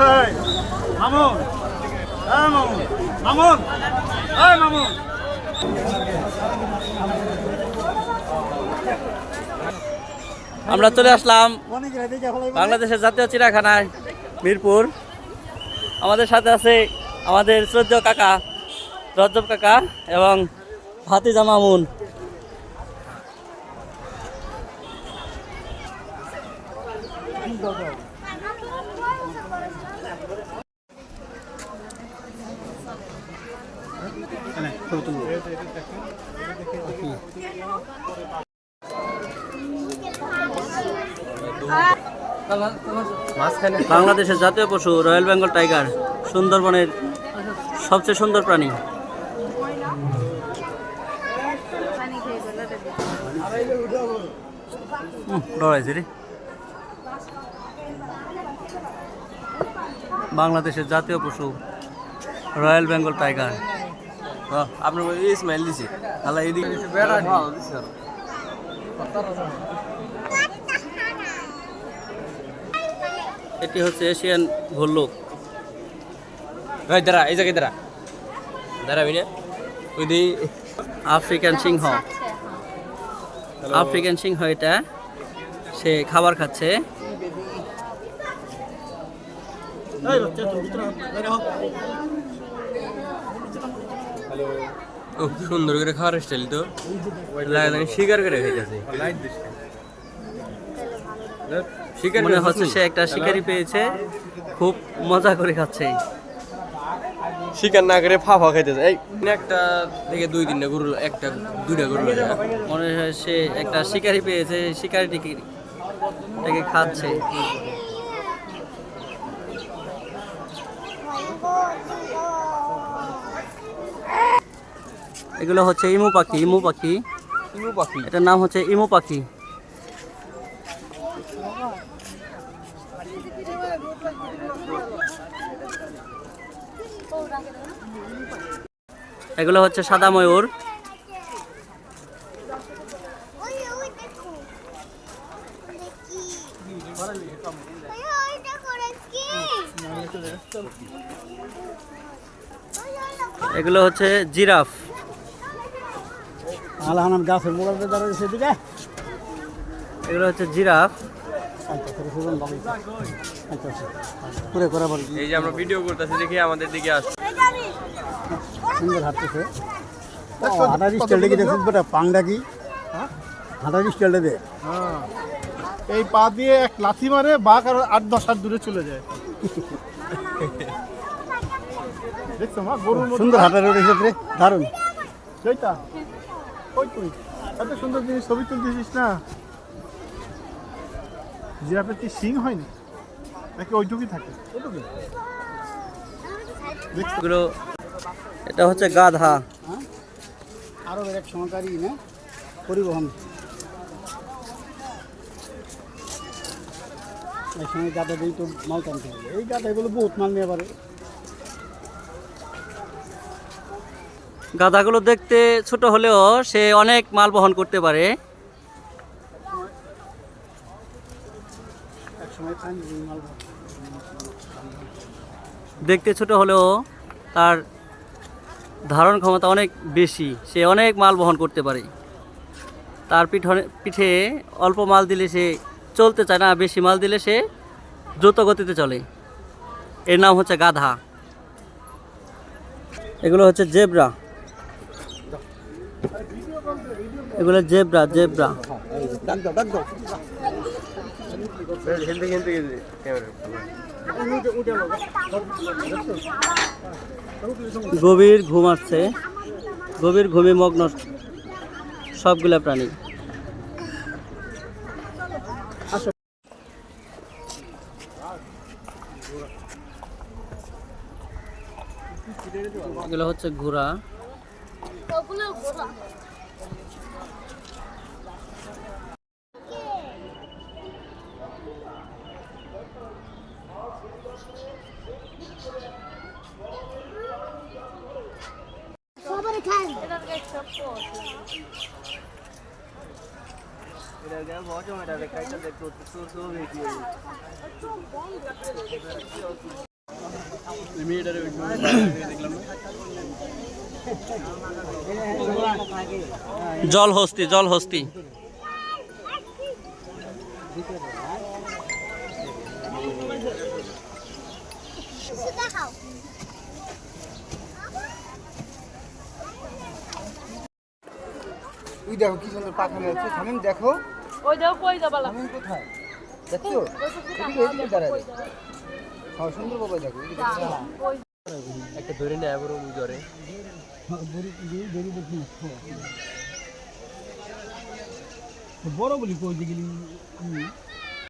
এই, মামুন। এই মামুন। মামুন। এই মামুন। আমরা চলে আসলাম বাংলাদেশের জাতীয় চিড়িয়াখানায় মিরপুর। আমাদের সাথে আছে আমাদের শ্রদ্ধ কাকা রজব কাকা এবং ভাতিজা মামুন। বাংলাদেশের জাতীয় পশু, রয়্যাল বেঙ্গল টাইগার, সুন্দরবনের সবচেয়ে সুন্দর প্রাণী। বাংলাদেশের জাতীয় পশু, রয়্যাল বেঙ্গল টাইগার। আপনার স্মাইল দিছি। আল্লাহ এদিকে এটি হচ্ছে এশিয়ান ভল্লুক ভাই দাঁড়া এই জায়গায় দাঁড়া। দাঁড়াবি না ওই আফ্রিকান সিংহ। আফ্রিকান সিংহ এটা। সে খাবার খাচ্ছে। এই বাচ্চা সুন্দর করে খাওয়ার স্টাইল তো লাগে শিকার করে খাইতেছে শিকার মনে হচ্ছে সে একটা শিকারি পেয়েছে খুব মজা করে খাচ্ছে শিকার না করে ফা ফা খাইতেছে এই একটা থেকে দুই তিনটা গরু একটা দুইটা গরু লাগে মনে হয় সে একটা শিকারি পেয়েছে শিকারিটিকে এটাকে খাচ্ছে এগুলো হচ্ছে ইমু পাখি ইমু পাখি। ইমু পাখি। এটার নাম হচ্ছে ইমু পাখি। এগুলো হচ্ছে সাদা ময়ূর। এগুলো হচ্ছে জিরাফ। আলহানাম গাছের মোড়াতে দাঁড়িয়ে সেদিকে এগুলো হচ্ছে জিরাফ। আচ্ছা আচ্ছা আচ্ছা। এই যে আমরা ভিডিও করতেছি দেখি আমাদের দিকে আসছে। সুন্দর হাঁটতেছে হাঁটার স্টাইলটা কি দেখছিস বেটা পাংডা কি? হাঁটার স্টাইলটা দে। হ্যাঁ। এই পা দিয়ে এক লাথি মারে বাঘ আর আট দশ হাত দূরে চলে যায়। দেখছ মা গরুর সুন্দর হাঁটার উঠেছে রে দারুণ। সেইটা। ওই তুই এত সুন্দর জিনিস ছবি তুলতেছিস না? জিরাফের কি সিং হয়নি? নাকি ওইটুকুই থাকে? এগুলো এটা হচ্ছে গাধা। আরও এক সহকারী না? পরিবহন। এই সময় গাদা দিয়ে তো মাল টানতে হবে। এই গাদা এগুলো বহুত মাল নিয়ে পারে। গাধাগুলো দেখতে ছোট হলেও সে অনেক মাল বহন করতে পারে। দেখতে ছোট হলেও তার ধারণ ক্ষমতা অনেক বেশি, সে অনেক মাল বহন করতে পারে। তার পিঠনে, পিঠে অল্প মাল দিলে সে চলতে চায় না, বেশি মাল দিলে সে দ্রুত গতিতে চলে। এর নাম হচ্ছে গাধা। এগুলো হচ্ছে জেব্রা। এগুলো জেব্রা জেব্রা। গভীর ঘুম আসছে। গভীর ঘুমে মগ্ন সবগুলা প্রাণী। এগুলো হচ্ছে ঘোড়া। 하나 골 라. 서버를 탄. इधर गया बहुत जो मेरा देखा इधर देखो तो तो देखिए लिमिट इधर देखो হস্তি দেখাও তুই দেখো কি সুন্দর পাখা মেরেছে থামিম দেখো। ওই দেখো কই যাবা থামিম কোথায়? দেখছ? এদিকে এদিকে দাঁড়ায় হ্যাঁ সুন্দর বাবা দেখো একটা ধরে নেয় আবার ওই ধরে বড় বলি কই দিকে